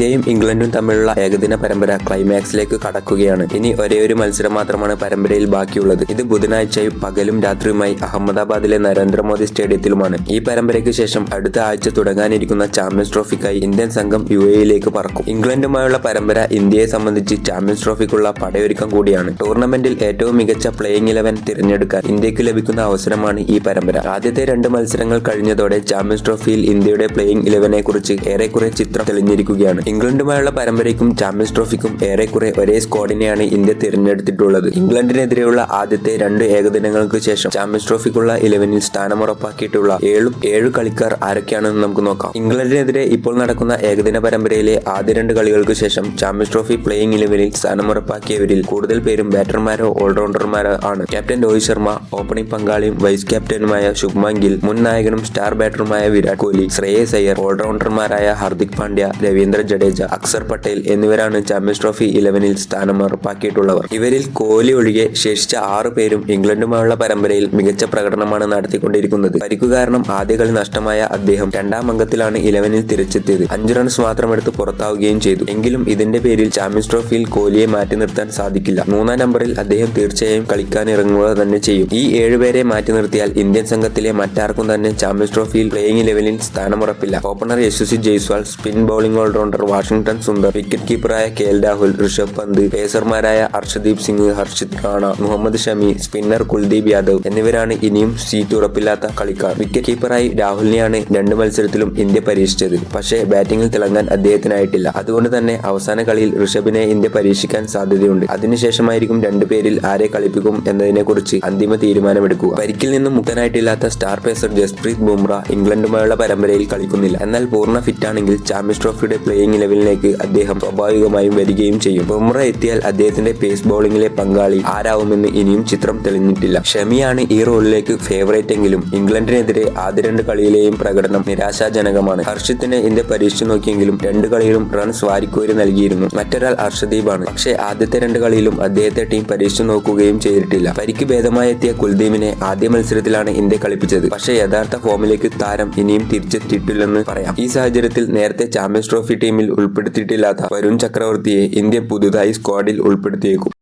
ഇന്ത്യയും ഇംഗ്ലണ്ടും തമ്മിലുള്ള ഏകദിന പരമ്പര ക്ലൈമാക്സിലേക്ക് കടക്കുകയാണ്. ഇനി ഒരേ ഒരു മത്സരം മാത്രമാണ് പരമ്പരയിൽ ബാക്കിയുള്ളത്. ഇത് ബുധനാഴ്ചയും പകലും രാത്രിയുമായി അഹമ്മദാബാദിലെ നരേന്ദ്രമോദി സ്റ്റേഡിയത്തിലുമാണ്. ഈ പരമ്പരയ്ക്ക് ശേഷം അടുത്ത ആഴ്ച തുടങ്ങാനിരിക്കുന്ന ചാമ്പ്യൻസ് ട്രോഫിക്കായി ഇന്ത്യൻ സംഘം യു എയിലേക്ക് പറക്കും. ഇംഗ്ലണ്ടുമായുള്ള പരമ്പര ഇന്ത്യയെ സംബന്ധിച്ച് ചാമ്പ്യൻസ് ട്രോഫിക്കുള്ള പടയൊരുക്കം കൂടിയാണ്. ടൂർണമെന്റിൽ ഏറ്റവും മികച്ച പ്ലേയിങ് ഇലവൻ തിരഞ്ഞെടുക്കാൻ ഇന്ത്യയ്ക്ക് ലഭിക്കുന്ന അവസരമാണ് ഈ പരമ്പര. ആദ്യത്തെ രണ്ട് മത്സരങ്ങൾ കഴിഞ്ഞതോടെ ചാമ്പ്യൻസ് ട്രോഫിയിൽ ഇന്ത്യയുടെ പ്ലേയിങ് ഇലവനെ കുറിച്ച് ഏറെക്കുറെ ചിത്രം തെളിഞ്ഞിരിക്കുകയാണ്. ഇംഗ്ലണ്ടുമായുള്ള പരമ്പരയ്ക്കും ചാമ്പ്യൻസ് ട്രോഫിക്കും ഏറെക്കുറെ ഒരേ സ്ക്വാഡിനെയാണ് ഇന്ത്യ തിരഞ്ഞെടുത്തിട്ടുള്ളത്. ഇംഗ്ലണ്ടിനെതിരെയുള്ള ആദ്യത്തെ രണ്ട് ഏകദിനങ്ങൾക്ക് ശേഷം ചാമ്പ്യൻസ് ട്രോഫിക്കുള്ള ഇലവനിൽ സ്ഥാനമുറപ്പാക്കിയിട്ടുള്ള ഏഴും ഏഴ് കളിക്കാർ ആരൊക്കെയാണെന്ന് നമുക്ക് നോക്കാം. ഇംഗ്ലണ്ടിനെതിരെ ഇപ്പോൾ നടക്കുന്ന ഏകദിന പരമ്പരയിലെ ആദ്യ രണ്ട് കളികൾക്ക് ശേഷം ചാമ്പ്യൻസ് ട്രോഫി പ്ലേയിങ് ഇലവനിൽ സ്ഥാനമുറപ്പാക്കിയവരിൽ കൂടുതൽ പേരും ബാറ്റർമാരോ ഓൾറൗണ്ടർമാരോ ആണ്. ക്യാപ്റ്റൻ രോഹിത് ശർമ്മ ഓപ്പണിംഗ് പങ്കാളിയും വൈസ് ക്യാപ്റ്റനുമായ ശുഭ്മാൻ ഗിൽ മുൻ നായകനും സ്റ്റാർ ബാറ്ററുമായ വിരാട് കോഹ്ലി ശ്രേയസ് അയ്യർ ഓൾറൗണ്ടർമാരായ ഹാർദിക് പാണ്ഡ്യ രവീന്ദ്ര ജഡേജ അക്സർ പട്ടേൽ എന്നിവരാണ് ചാമ്പ്യൻസ് ട്രോഫി ഇലവനിൽ സ്ഥാനം ഉറപ്പാക്കിയിട്ടുള്ളവർ. ഇവരിൽ കോഹ്ലി ഒഴികെ ശേഷിച്ച ആറു പേരും ഇംഗ്ലണ്ടുമായുള്ള പരമ്പരയിൽ മികച്ച പ്രകടനമാണ് നടത്തിക്കൊണ്ടിരിക്കുന്നത്. പരിക്കു കാരണം ആദ്യ കളി നഷ്ടമായ അദ്ദേഹം രണ്ടാം അംഗത്തിലാണ് ഇലവനിൽ തിരിച്ചെത്തിയത്. അഞ്ച് റൺസ് മാത്രമെടുത്ത് പുറത്താവുകയും ചെയ്തു. എങ്കിലും ഇതിന്റെ പേരിൽ ചാമ്പ്യൻസ് ട്രോഫിയിൽ കോഹ്ലിയെ മാറ്റി നിർത്താൻ സാധിക്കില്ല. മൂന്നാം നമ്പറിൽ അദ്ദേഹം തീർച്ചയായും കളിക്കാൻ ഇറങ്ങുക തന്നെ ചെയ്യും. ഈ ഏഴുപേരെ മാറ്റി നിർത്തിയാൽ ഇന്ത്യൻ സംഘത്തിലെ മറ്റാർക്കും തന്നെ ചാമ്പ്യൻസ് ട്രോഫിയിൽ പ്ലേയിങ് ലെവലിൽ സ്ഥാനമുറപ്പില്ല. Opener Yashasvi Jaiswal spin bowling all rounder Washington Sundar wicket കീപ്പറായ K L Rahul Rishabh Pant പേസർമാരായ ഹർഷദീപ് സിംഗ് ഹർഷിത് റാണ മുഹമ്മദ് ഷമി സ്പിന്നർ കുൽദീപ് യാദവ് എന്നിവരാണ് ഇനിയും സീറ്റ് ഉറപ്പില്ലാത്ത കളിക്കാർ. വിക്കറ്റ് കീപ്പറായി രാഹുലിനെയാണ് രണ്ട് മത്സരത്തിലും ഇന്ത്യ പരീക്ഷിച്ചത്. പക്ഷേ ബാറ്റിംഗിൽ തിളങ്ങാൻ അദ്ദേഹത്തിനായിട്ടില്ല. അതുകൊണ്ട് തന്നെ അവസാന കളിയിൽ ഋഷഭിനെ ഇന്ത്യ പരീക്ഷിക്കാൻ സാധ്യതയുണ്ട്. അതിനുശേഷമായിരിക്കും രണ്ടുപേരിൽ ആരെ കളിപ്പിക്കും എന്നതിനെക്കുറിച്ച് അന്തിമ തീരുമാനമെടുക്കുക. പരിക്കിൽ നിന്നും മുക്തനായിട്ടില്ലാത്ത സ്റ്റാർ പേസർ ജസ്പ്രീത് ബുംറ ഇംഗ്ലണ്ടുമായുള്ള പരമ്പരയിൽ കളിക്കുന്നില്ല. എന്നാൽ പൂർണ ഫിറ്റാണെങ്കിൽ ചാമ്പ്യൻസ് ട്രോഫിയുടെ പ്ലേയിങ് ലെവലിലേക്ക് അദ്ദേഹം സ്വാഭാവികമായും വരികയും ചെയ്യും. ബുംറ എത്തിയാൽ അദ്ദേഹത്തിന്റെ പേസ് ബോളിംഗിലെ പങ്കാളി ആരാവുമെന്ന് ഇനിയും ചിത്രം തെളിഞ്ഞിട്ടില്ല. ഷമിയാണ് ഈ റോളിലേക്ക് ഫേവറേറ്റ് എങ്കിലും ഇംഗ്ലണ്ടിനെതിരെ ആദ്യ രണ്ട് കളിയിലെയും പ്രകടനം നിരാശാജനകമാണ്. ഹർഷത്തിന് ഇന്ത്യ പരീക്ഷിച്ചു നോക്കിയെങ്കിലും രണ്ട് കളിയിലും റൺസ് വാരിക്കോരി നൽകിയിരുന്നു. മറ്റൊരാൾ ഹർഷദീപാണ്. പക്ഷേ ആദ്യത്തെ രണ്ട് കളിയിലും അദ്ദേഹത്തെ ടീം പരീക്ഷിച്ചു നോക്കുകയും ചെയ്തിട്ടില്ല. പരിക്ക് ഭേദമായി എത്തിയ കുൽദീപിനെ ആദ്യ മത്സരത്തിലാണ് ഇന്ത്യ കളിപ്പിച്ചത്. പക്ഷേ യഥാർത്ഥ ഫോമിലേക്ക് താരം ഇനിയും തിരിച്ചെത്തിയിട്ടില്ലെന്ന് പറയാം. ഈ സാഹചര്യത്തിൽ നേരത്തെ ചാമ്പ്യൻസ് ട്രോഫി ടീമിൽ ഉൾപ്പെടുത്തിയിട്ടില്ലാത്ത വരുൺ ചക്രവർത്തിയെ ഇന്ത്യ പുതുതായി സ്ക്വാഡിൽ ഉൾപ്പെടുത്തിയേക്കും.